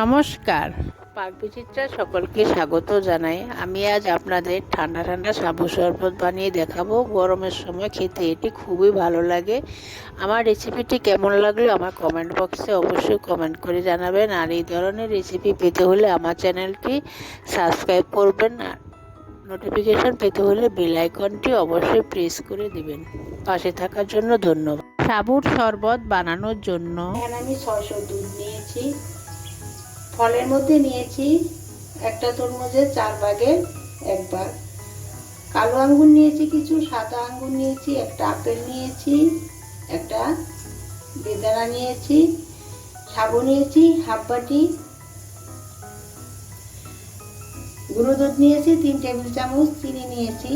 নমস্কার। পাকবিচিত্রা সকলকে স্বাগত জানাই। আমি আজ আপনাদের ঠান্ডা ঠান্ডা সাবু শরবত বানিয়ে দেখাবো। গরমের সময় খেতে এটি খুবই ভালো লাগে। আমার রেসিপিটি কেমন লাগল আমার কমেন্ট বক্সে অবশ্যই কমেন্ট করে জানাবেন। আর এই ধরনের রেসিপি পেতে হলে আমার চ্যানেলটি সাবস্ক্রাইব করবেন। আর নোটিফিকেশন পেতে হলে বেল আইকনটি অবশ্যই প্রেস করে দিবেন। পাশে থাকার জন্য ধন্যবাদ। সাবুর শরবত বানানোর জন্য আমি ছয়শো দুধ নিয়েছি। ফলের মধ্যে নিয়েছি একটা তরমুজের চার ভাগের এক ভাগ কালো আঙ্গুর নিয়েছি কিছু, সাদা আঙ্গুর নিয়েছি, একটা আপেল নিয়েছি, একটা বেদানা নিয়েছি, সাবু নিয়েছি, হাফ বাটি গুঁড়ো দুধ নিয়েছি, তিন টেবিল চামচ, চিনি নিয়েছি,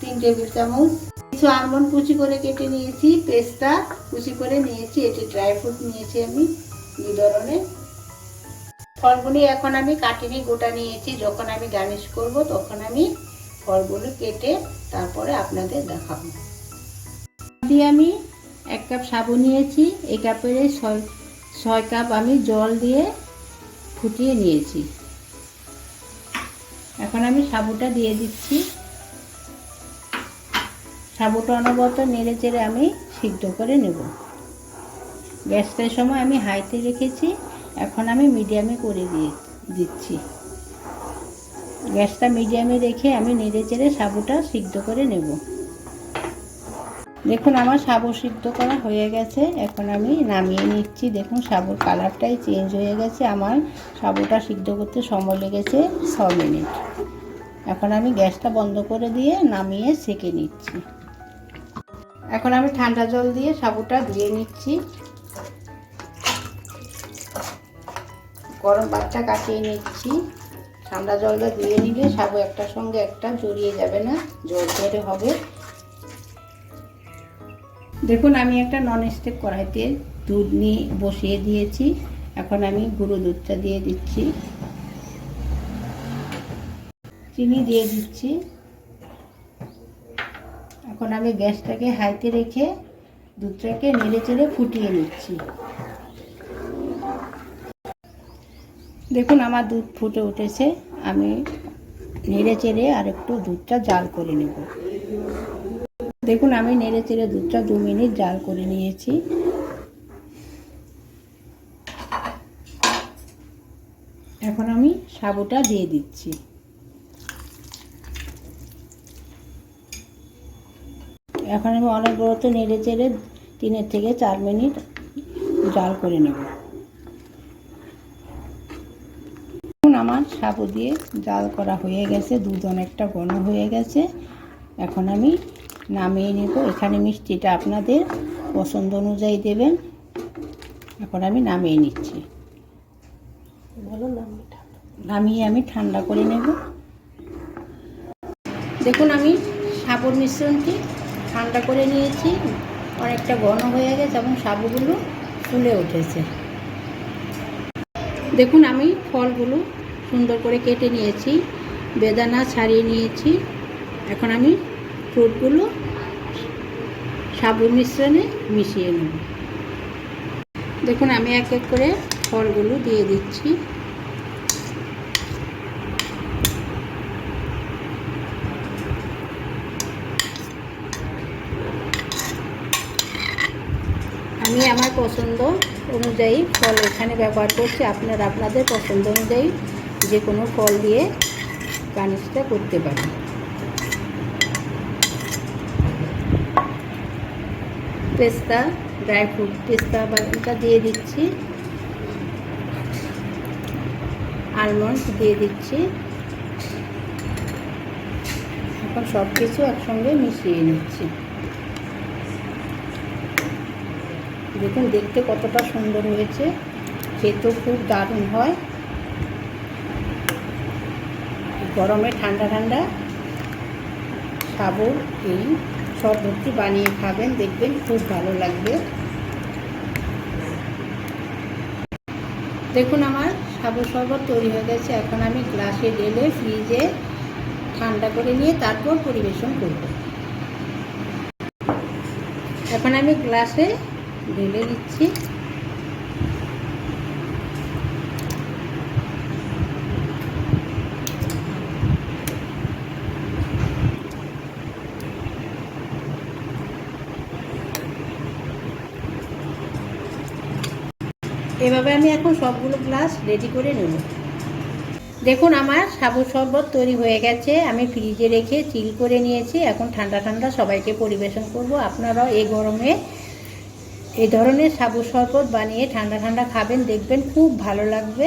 তিন টেবিল চামচ। কিছু আলমন্ড কুচি করে কেটে নিয়েছি, পেস্তা কুচি করে নিয়েছি এটি ড্রাই ফ্রুট নিয়েছি আমি, দুই ধরনের। ফলগুলি এখন আমি কাটিনি, গোটা নিয়েছি। যখন আমি গার্নিশ করব, তখন আমি ফলগুলো কেটে তারপরে আপনাদের দেখাবো। দিয়ে আমি এক কাপ সাবু নিয়েছি। এই কাপের ছয় ছয় কাপ আমি জল দিয়ে ফুটিয়ে নিয়েছি। এখন আমি সাবুটা দিয়ে দিচ্ছি। সাবুটা অনবরত নেড়ে চেড়ে আমি সিদ্ধ করে নেব। গ্যাসটার সময় আমি হাইতে রেখেছি। এখন আমি মিডিয়ামে করে দিয়ে দিচ্ছি। গ্যাসটা মিডিয়ামে রেখে আমি নেড়ে চেড়ে সাবুটা সিদ্ধ করে নেব। দেখুন, আমার সাবু সিদ্ধ করা হয়ে গেছে। এখন আমি নামিয়ে নিচ্ছি। দেখুন, সাবুর কালারটাই চেঞ্জ হয়ে গেছে। আমার সাবুটা সিদ্ধ করতে সময় লেগেছে ছ মিনিট। এখন আমি গ্যাসটা বন্ধ করে দিয়ে নামিয়ে সেকে নিচ্ছি। এখন আমি ঠান্ডা জল দিয়ে সাবুটা ধুয়ে নিচ্ছি। গরম পাটটা কাটিয়ে নিচ্ছি। ঠান্ডা জলটা ধুয়ে নিলে সাবু একটার সঙ্গে একটা জড়িয়ে যাবে না, জল ধরে হবে। দেখুন, আমি একটা নন স্টিক কড়াইতে দুধ নিয়ে বসিয়ে দিয়েছি। এখন আমি গুঁড়ো দুধটা দিয়ে দিচ্ছি। চিনি দিয়ে দিচ্ছি। এখন আমি গ্যাসটাকে হাইতে রেখে দুধটাকে নেড়ে চেড়ে ফুটিয়ে নিচ্ছি। দেখুন, আমার দুধ ফুটে উঠেছে। আমি নেড়ে চেড়ে আর একটু দুধটা জাল করে নেব। দেখুন, আমি নেড়ে চেড়ে দুধটা দু মিনিট জাল করে নিয়েছি। এখন আমি সাবুটা দিয়ে দিচ্ছি। এখন আমি অনেক বড়তে নেড়ে চেড়ে তিনের থেকে চার মিনিট জাল করে নেব এখন আমার সাবু দিয়ে জাল করা হয়ে গেছে দুধ অনেকটা ঘন হয়ে গেছে। এখন আমি নামিয়ে নেব। এখানে মিষ্টিটা আপনাদের পছন্দ অনুযায়ী দেবেন। এখন আমি নামিয়ে নিচ্ছি। নামিয়ে আমি ঠান্ডা করে নেব। দেখুন আমি সাবুর মিশ্রণটি ঠান্ডা করে নিয়েছি। অনেকটা ঘন হয়ে গেছে এবং সাবুগুলো ফুলে উঠেছে। দেখুন আমি ফলগুলো সুন্দর করে কেটে নিয়েছি, বেদানা ছাড়িয়ে নিয়েছি। এখন আমি ফ্রুটগুলো সাবুর মিশ্রণে মিশিয়ে নেব। দেখুন, আমি এক এক করে ফলগুলো দিয়ে দিচ্ছি। আমি আমার পছন্দ অনুযায়ী ফল এখানে ব্যবহার করছি। আপনারা আপনাদের পছন্দ অনুযায়ী যে কোনো ফল দিয়ে গার্নিশটা করতে পারি। পেস্তা ড্রাই ফ্রুট পেস্তা বাদামটা দিয়ে দিচ্ছি। আলমন্ড দিয়ে দিচ্ছি। এখন সব কিছু একসঙ্গে মিশিয়ে নিচ্ছি। দেখুন, দেখতে কতটা সুন্দর হয়েছে। খেতেও খুব দারুণ হয়। গরমে ঠান্ডা ঠান্ডা সাবুর এই শরবতটি বানিয়ে খাবেন, দেখবেন খুব ভালো লাগবে। দেখুন আমার সাবুর শরবত তৈরি হয়ে গেছে। এখন আমি গ্লাসে ঢেলে ফ্রিজে ঠান্ডা করে নিয়ে তারপর পরিবেশন করব। এখন আমি গ্লাসে ঢেলে দিচ্ছি। এভাবে আমি এখন সবগুলো গ্লাস রেডি করে নেব। দেখুন আমার সাবু শরবত তৈরি হয়ে গেছে। আমি ফ্রিজে রেখে চিল করে নিয়েছি। এখন ঠান্ডা ঠান্ডা সবাইকে পরিবেশন করব। আপনারাও এই গরমে এই ধরনের সাবু শরবত বানিয়ে ঠান্ডা ঠান্ডা খাবেন, দেখবেন খুব ভালো লাগবে।